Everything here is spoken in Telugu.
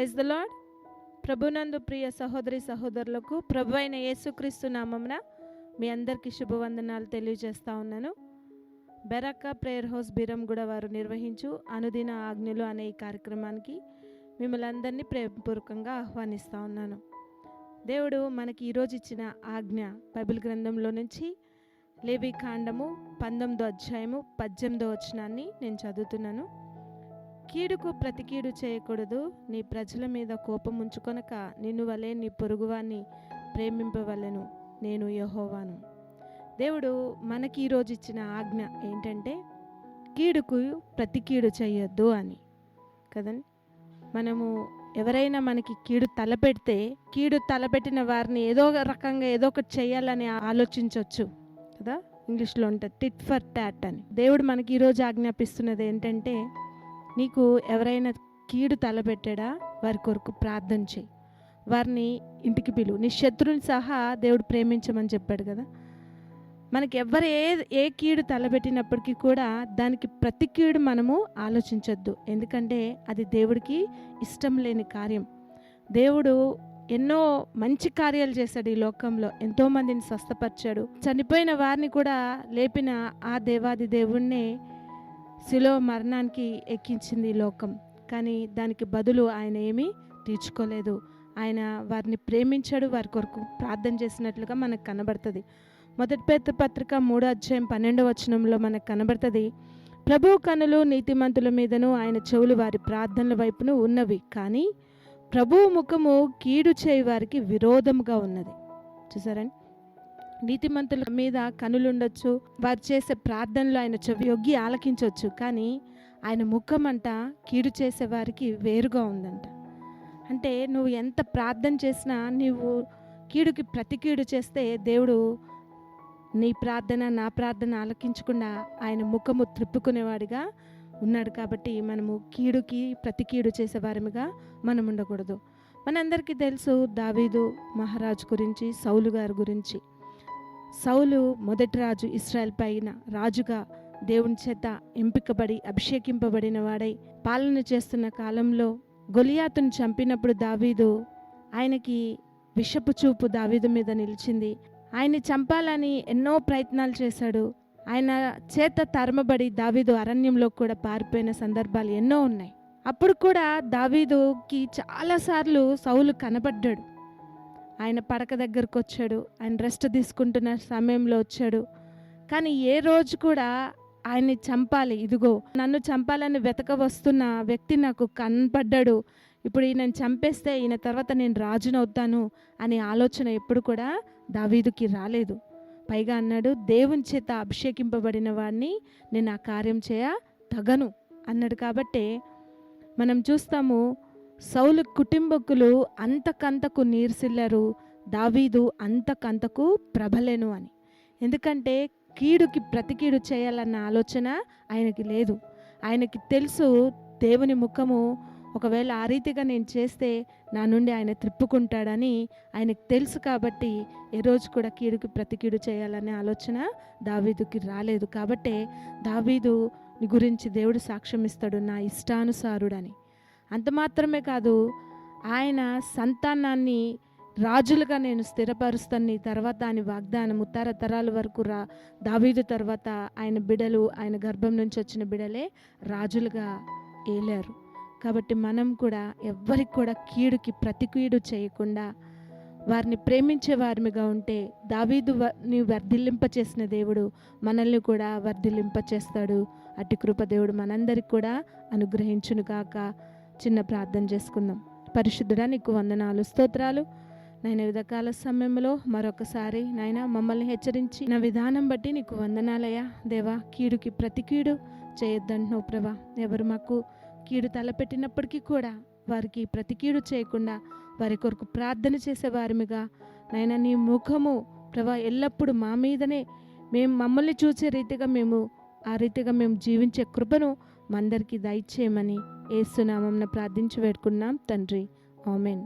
ప్రైజ్ ద లాడ్ ప్రభునందు ప్రియ సహోదరి సహోదరులకు ప్రభు అయిన యేసుక్రీస్తు నామమున మీ అందరికీ శుభవందనాలు తెలియజేస్తా ఉన్నాను. బెరక్క ప్రేయర్ హౌస్ బీరంగూడ వారు నిర్వహించు అనుదిన ఆజ్ఞలు అనే ఈ కార్యక్రమానికి మిమ్మల్ని అందరినీ ప్రేమపూర్వకంగా ఆహ్వానిస్తూ ఉన్నాను. దేవుడు మనకి ఈరోజు ఇచ్చిన ఆజ్ఞ బైబిల్ గ్రంథంలో నుంచి లేబీ కాండము పంతొమ్మిదో అధ్యాయము పద్దెనిమిదో వచనాన్ని నేను చదువుతున్నాను. కీడుకు ప్రతికీడు చేయకూడదు. నీ ప్రజల మీద కోపం ఉంచుకొనక నిన్ను వలె నీ పొరుగువాన్ని ప్రేమింపవలెను. నేను యహోవాను. దేవుడు మనకి ఈరోజు ఇచ్చిన ఆజ్ఞ ఏంటంటే కీడుకు ప్రతికీడు చేయొద్దు అని. కదండి? మనము ఎవరైనా మనకి కీడు తలపెడితే కీడు తలపెట్టిన వారిని ఏదో ఒక రకంగా ఏదో ఒకటి చేయాలని ఆలోచించవచ్చు కదా? ఇంగ్లీష్లో ఉంటుంది టిట్ ఫర్ ట్యాట్ అని. దేవుడు మనకి ఈరోజు ఆజ్ఞాపిస్తున్నది ఏంటంటే నీకు ఎవరైనా కీడు తలపెట్టాడా? వారి కొరకు ప్రార్థన చేయి వారిని ఇంటికి పిలువు. నీ శత్రువుని సహా దేవుడు ప్రేమించమని చెప్పాడు కదా? మనకి ఎవరు ఏ ఏ కీడు తలపెట్టినప్పటికీ కూడా దానికి ప్రతి కీడు మనము ఆలోచించొద్దు. ఎందుకంటే అది దేవుడికి ఇష్టం లేని కార్యం. దేవుడు ఎన్నో మంచి కార్యాలు చేశాడు ఈ లోకంలో. ఎంతోమందిని స్వస్థపరిచాడు. చనిపోయిన వారిని కూడా లేపిన ఆ దేవాది దేవుణ్ణే శిలో మరణానికి ఎక్కించింది లోకం. కానీ దానికి బదులు ఆయన ఏమీ తీర్చుకోలేదు. ఆయన వారిని ప్రేమించాడు వారి కొరకు ప్రార్థన చేసినట్లుగా మనకు కనబడుతుంది. మొదటి పెద్ద పత్రిక మూడో అధ్యాయం పన్నెండవ వచనంలో మనకు కనబడుతుంది ప్రభు కనులు నీతిమంతుల మీదను ఆయన చెవులు వారి ప్రార్థనల వైపును ఉన్నవి. కానీ ప్రభు ముఖము కీడు చేయి వారికి విరోధముగా ఉన్నది. చూసారండి? నీతిమంతుల మీద కనులుండొచ్చు వారు చేసే ప్రార్థనలు ఆయన చెవి యొగ్గి ఆలకించవచ్చు కానీ ఆయన ముఖం అంట కీడు చేసేవారికి వేరుగా ఉందంట. అంటే నువ్వు ఎంత ప్రార్థన చేసినా నీవు కీడుకి ప్రతి కీడు చేస్తే దేవుడు నీ ప్రార్థన నా ప్రార్థన ఆలకించకుండా ఆయన ముఖము త్రిప్పుకునేవాడిగా ఉన్నాడు కాబట్టి మనము కీడుకి ప్రతి కీడు చేసేవారముగా మనం ఉండకూడదు. మనందరికీ తెలుసు దావీదు మహారాజు గురించి సౌలు గారి గురించి. సౌలు మొదటి రాజు ఇస్రాయల్ పైన రాజుగా దేవుని చేత ఎంపికబడి అభిషేకింపబడిన వాడై పాలన చేస్తున్న కాలంలో గొలియాతును చంపినప్పుడు దావీదు ఆయనకి విషపు చూపు దావీదు మీద నిలిచింది. ఆయన్ని చంపాలని ఎన్నో ప్రయత్నాలు చేశాడు. ఆయన చేత తరమబడి దావీదు అరణ్యంలో కూడా పారిపోయిన సందర్భాలు ఎన్నో ఉన్నాయి. అప్పుడు కూడా దావీదుకి చాలాసార్లు సౌలు కనపడ్డాడు ఆయన పడక దగ్గరకు వచ్చాడు ఆయన రెస్ట్ తీసుకుంటున్న సమయంలో వచ్చాడు. కానీ ఏ రోజు కూడా ఆయన్ని చంపాలి. ఇదిగో నన్ను చంపాలని వెతక వస్తున్న వ్యక్తి నాకు కనపడ్డాడు. ఇప్పుడు ఈయనను చంపేస్తే ఈయన తర్వాత నేను రాజునవుతాను అనే ఆలోచన ఎప్పుడు కూడా దావీదుకి రాలేదు. పైగా అన్నాడు దేవుని చేత అభిషేకింపబడిన వాడిని నేను ఆ కార్యం చేయ తగను అన్నాడు. కాబట్టే మనం చూస్తాము సౌలు కుటుంబకులు అంతకంతకు నీర్సిల్లరు దావీదు అంతకంతకు ప్రబలేను అని. ఎందుకంటే కీడుకి ప్రతికీడు చేయాలన్న ఆలోచన ఆయనకి లేదు. ఆయనకి తెలుసు దేవుని ముఖము ఒకవేళ ఆ రీతిగా నేను చేస్తే నా నుండి ఆయన త్రిప్పుకుంటాడని ఆయనకు తెలుసు కాబట్టి ఏ రోజు కూడా కీడుకి ప్రతికీడు చేయాలనే ఆలోచన దావీదుకి రాలేదు. కాబట్టే దావీదు గురించి దేవుడు సాక్ష్యం ఇస్తాడు నా ఇష్టానుసారుడని. అంత మాత్రమే కాదు ఆయన సంతానాన్ని రాజులుగా నేను స్థిరపరుస్తాను. తర్వాత ఆయన వాగ్దానము తరతరాల వరకు రా దావీదు తర్వాత ఆయన బిడలు ఆయన గర్భం నుంచి వచ్చిన బిడలే రాజులుగా ఏలారు. కాబట్టి మనం కూడా ఎవ్వరికి కూడా కీడుకి ప్రతి కీడు చేయకుండా వారిని ప్రేమించే వారిగా ఉంటే దావీదు వర్ధిల్లింప చేసిన దేవుడు మనల్ని కూడా వర్ధిల్లింప చేస్తాడు. అట్టి కృప దేవుడు మనందరికి కూడా అనుగ్రహించునుగాక. చిన్న ప్రార్థన చేసుకుందాం. పరిశుద్ధుడా నీకు వందనాలు స్తోత్రాలు. నాయన విధకాల సమయంలో మరొకసారి నాయన మమ్మల్ని హెచ్చరించి నా విధానం బట్టి నీకు వందనాలయ్యా. దేవా కీడుకి ప్రతి కీడు చేయొద్దంటున్నావు ప్రభా. ఎవరు మాకు కీడు తలపెట్టినప్పటికీ కూడా వారికి ప్రతి కీడు చేయకుండా వారి కొరకు ప్రార్థన చేసేవారిగా నాయన నీ ముఖము ప్రభా ఎల్లప్పుడూ మా మీదనే మేము మమ్మల్ని చూసే రీతిగా మేము ఆ రీతిగా మేము జీవించే కృపను మా అందరికీ దయచేయమని ఏసునామంన ప్రార్థించి వేడుకున్నాం తండ్రి. ఆమెన్.